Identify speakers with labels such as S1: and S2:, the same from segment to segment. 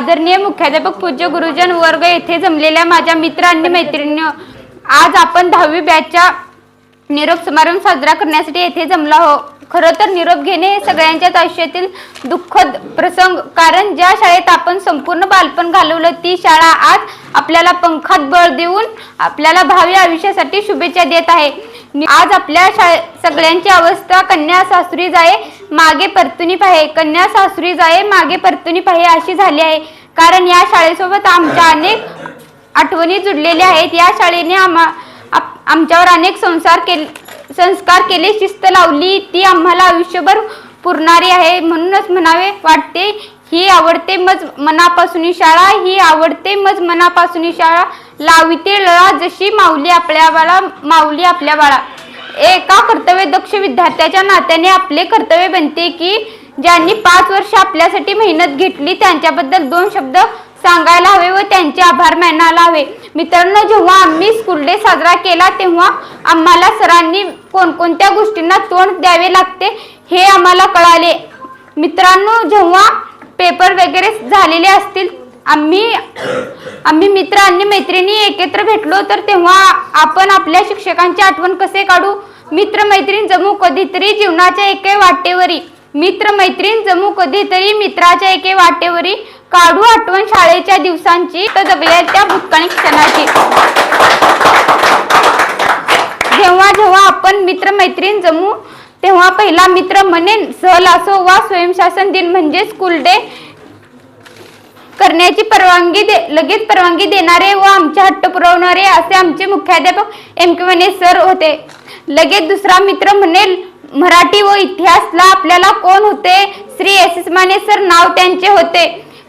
S1: आदरणीय मुख्याध्यापक पूज्य गुरुजन वर्ग येथे जमलेल्या माझ्या मित्र आणि मैत्रिणी आज आपण दहावी बॅचच्या निरोप समारंभ साजरा करण्यासाठी येथे जमला हो खरं तर निरोप घेणे हे सगळ्यांच्याच आयुष्यातील दुःखद प्रसंग कारण ज्या शाळेत आपण संपूर्ण बालपण घालवलं ती शाळा आज आपल्याला पंखात बळ देऊन आपल्याला भावी आयुष्यासाठी शुभेच्छा देत आहे. आज आपल्या शाळे सगळ्यांची अवस्था कन्या सासरी जाये मागे परतुनी पाहे. कन्या सासरी जाये मागे परतुनी पाहे अशी झाली आहे. कारण या शाळेसोबत आमच्या अनेक आठवणी जुडलेल्या आहेत. या शाळेने आम्हा आमच्यावर अनेक संसार केले संस्कार केले शिस्त लावली. ती आम्हाला आयुष्यभर पुरणारी आहे. म्हणूनच म्हणावे वाटते ही आवडते मज मनापासून शाळा ही आवडते मज मनापासून शाळा. लाविते लळा जशी माऊली आपल्या बाळा माऊली आपल्या बाळा. एका कर्तव्य दक्ष विद्यार्थ्याच्या नात्याने आपले कर्तव्य बनते की ज्यांनी पाच वर्ष आपल्यासाठी मेहनत घेतली त्यांच्याबद्दल दोन शब्द सांगायला हवे व त्यांचे आभार मानायला हवे. मित्रांनो जेव्हा आम्ही स्कूल डे साजरा केला तेव्हा आम्हाला सरांनी कोणकोणत्या गोष्टींना तोंड द्यावे लागते हे आम्हाला कळाले. मित्रांनो जेव्हा पेपर वगैरे झालेले असतील आम्ही आम्ही मित्र आणि मैत्रिणी एकत्र भेटलो तर तेव्हा आपण आपल्या शिक्षकांची आठवण कसे काढू? मित्रमैत्रीण जमू कधीतरी जीवनाच्या एके वाटेवरी. मित्र मैत्रीण जमू कधीतरी मित्राच्या एके वाटेवरी. काढू आठवण शाळेच्या दिवसांची तर जगल्या त्या भूतकाळी क्षणाची. जेव्हा जेव्हा आपण मित्र मैत्रीण जमू तेव्हा पहिला मित्र म्हणेन सहल असो वा स्वयंशासन दिन म्हणजे स्कूल डे करण्याची परवानगी दे लगेच परवानगी देणारे व आमचे हट्ट पुरवणारे असे आमचे मुख्याध्यापक एम के वने सर होते. लगेच दुसरा मित्र म्हणेल मराठी व इतिहासला आपल्याला कोण होते? Shri S S Mane sir नाव त्यांचे होते.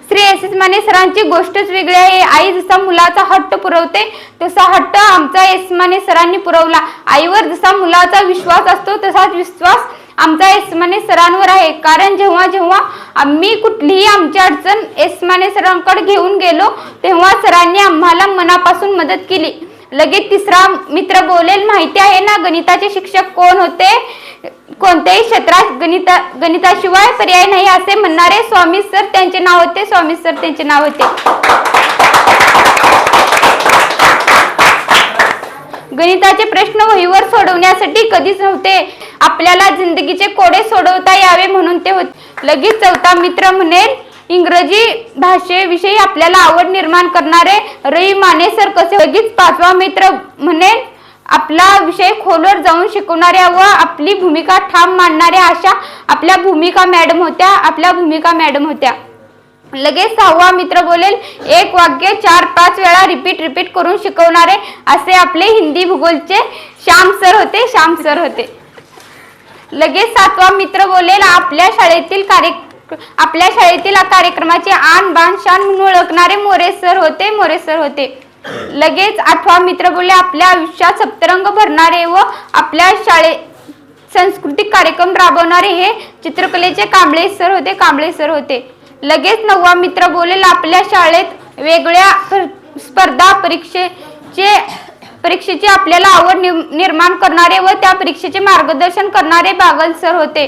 S1: श्री एस एस माने सरांची गोष्टच वेगळी आहे. आई जसा मुलाचा हट्ट पुरवते तसा हट्ट आमचा एस माने सरांनी पुरवला. आईवर जसा मुलाचा विश्वास असतो तसाच विश्वास आमचा एसमाने सरांवर आहे. कारण जेव्हा जेव्हा आम्ही कुठलीही आमची अडचण एसमाने सरांकडे घेऊन गेलो तेव्हा सरांनी आम्हाला मनापासून मदत केली. लगेच तिसरा मित्र बोलेल माहिती आहे ना गणिताचे शिक्षक कोण होते? कोणत्याही क्षेत्रात गणिता गणिताशिवाय पर्याय नाही असे म्हणणारे स्वामी सर त्यांचे नाव होते स्वामी सर त्यांचे नाव होते. गणिताचे प्रश्न वहीवर सोडवण्यासाठी कधीच नव्हते. आपल्याला जिंदगीचे कोडे सोडवता यावे म्हणून ते होते. लगेच चौथा मित्र म्हणेल इंग्रजी भाषेविषयी आपल्याला आवड निर्माण करणारे रई माने सर कसे लगेच पाचवा मित्र म्हणे आपला विषय खोलवर जाऊन शिकवणाऱ्या व आपली भूमिका ठाम मांडणाऱ्या अशा आपल्या भूमिका मॅडम होत्या आपल्या भूमिका मॅडम होत्या. लगेच सहावा मित्र बोलेल एक वाक्य चार पाच वेळा रिपीट रिपीट करून शिकवणारे असे आपले हिंदी भूगोलचे श्याम सर होते श्याम सर होते. लगेच सातवा मित्र बोलेल आपल्या शाळेतील कार्य आपल्या शाळेतील कार्यक्रमाचे आन बाण शान म्हणून ओळखणारे मोरे सर होते मोरे सर होते. लगेच आठवा मित्र बोलले आपल्या आयुष्यात सप्तरंग भरणारे व आपल्या शाळे सांस्कृतिक कार्यक्रम राबवणारे हे चित्रकलेचे कांबळे सर होते कांबळे सर होते. लगेच नववा मित्र बोलेल आपल्या शाळेत वेगळ्या स्पर्धा परीक्षेचे परीक्षेची आपल्याला आवड निर्माण करणारे व त्या परीक्षेचे मार्गदर्शन करणारे बागल सर होते.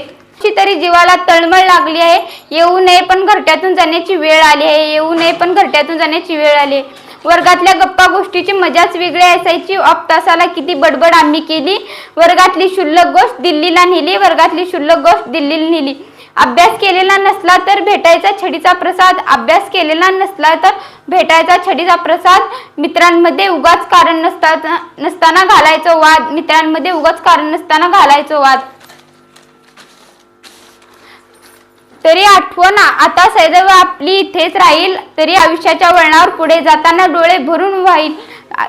S1: तरी जीवाला तळमळ लागली आहे. येऊ नये पण घरट्यातून जाण्याची वेळ आली आहे. येऊ नये पण घरट्यातून जाण्याची वेळ आली आहे. वर्गातल्या गप्पा गोष्टीची मजाच वेगळी असायची. ऑफ तासाला किती बडबड आम्ही केली. वर्गातली शुल्लक गोष्ट दिल्लीला नेली. वर्गातली शुल्लक गोष्ट दिल्लीला नेली. अभ्यास केलेला नसला तर भेटायचा छडीचा प्रसाद. अभ्यास केलेला नसला तर भेटायचा छडीचा प्रसाद. मित्रांमध्ये उगाच कारण नसता नसताना घालायचं वाद. मित्रांमध्ये उगाच कारण नसताना घालायचं वाद. तरी आठवण आता सदैव आपली इथेच राहील तरी आयुष्याच्या वळणावर पुढे जाताना डोळे भरून व्हाईल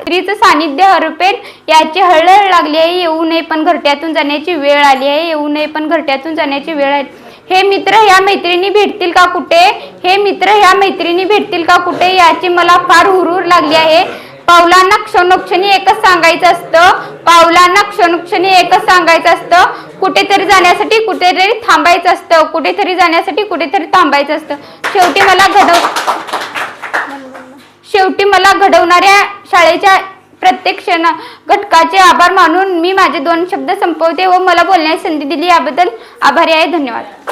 S1: स्त्रीचं सानिध्य हरपेल याची हळहळ लागली आहे येऊ नये पण घरट्यातून जाण्याची वेळ आली आहे येऊ नये पण घरट्यातून जाण्याची वेळ आहे. हे मित्र ह्या मैत्रिणी भेटतील का कुठे? हे मित्र ह्या मैत्रिणी भेटतील का कुठे? याची मला फार हुरूर लागली आहे. पावलांना क्षणोक्षणी एकच सांगायचं असतं. पावलांना क्षणोक्षणी एकच सांगायचं असतं. कुठेतरी जाण्यासाठी कुठेतरी थांबायचं असतं. कुठेतरी जाण्यासाठी कुठेतरी थांबायचं असतं. शेवटी मला घडव शेवटी मला घडवणाऱ्या शाळेच्या प्रत्येक क्षण घटकाचे आभार मानून मी माझे दोन शब्द संपवते व मला बोलण्याची संधी दिली. याबद्दल आभारी आहे. धन्यवाद.